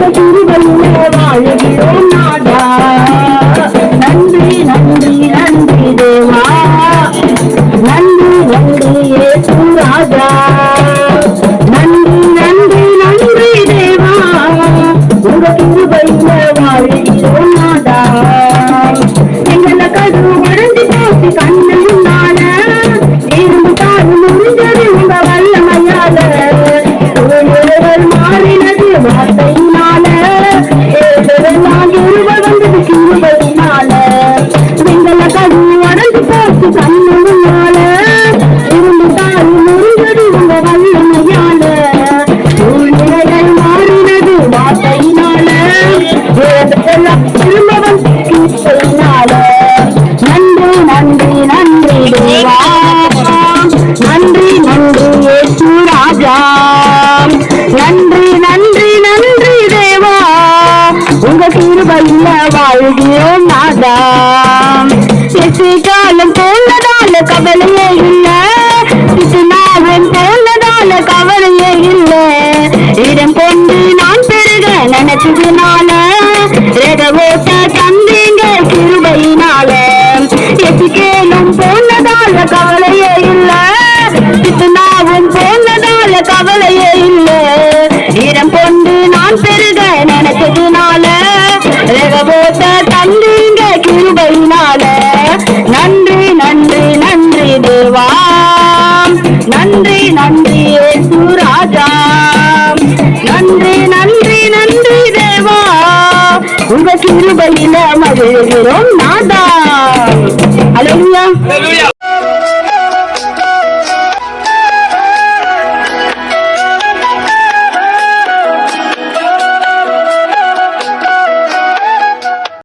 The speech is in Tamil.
அந்த திருவள்ளே வாழ்கிறோம் நாடா. நன்றி நன்றி நன்றி தேவா. நன்றி நன்றி ஏசு ராஜா. நன்றி உங்க திருவள்ளே சண்முகனால இருந்து தாய் முறிந்தது உங்க வல்லமையால. சூழ்நிலைகள் மாறினது வார்த்தையினால. நன்றி நன்றி நன்றி தேவா. நன்றி நன்றி ஏசு ராஜா. நன்றி நன்றி நன்றி தேவா. உங்க கிருபையில வாழ்கிறோம் நாதா எசிகாலம் போனதால கவலையே இல்ல. சிசுநாவன் போனதால கவலையே இல்ல. இடம் கொண்டு நான் பெருக நினைச்சதுனால ரத ஓட்ட தந்தீங்க கிருபையினால. எசிகேலும் போனதால கவலையே இல்ல. சிசுநாவன் போனதால கவலையே இல்ல. இடம் கொண்டு நான் பெருக உங்க கிருபையில மகிழ்கிறோம் நாதா அலையா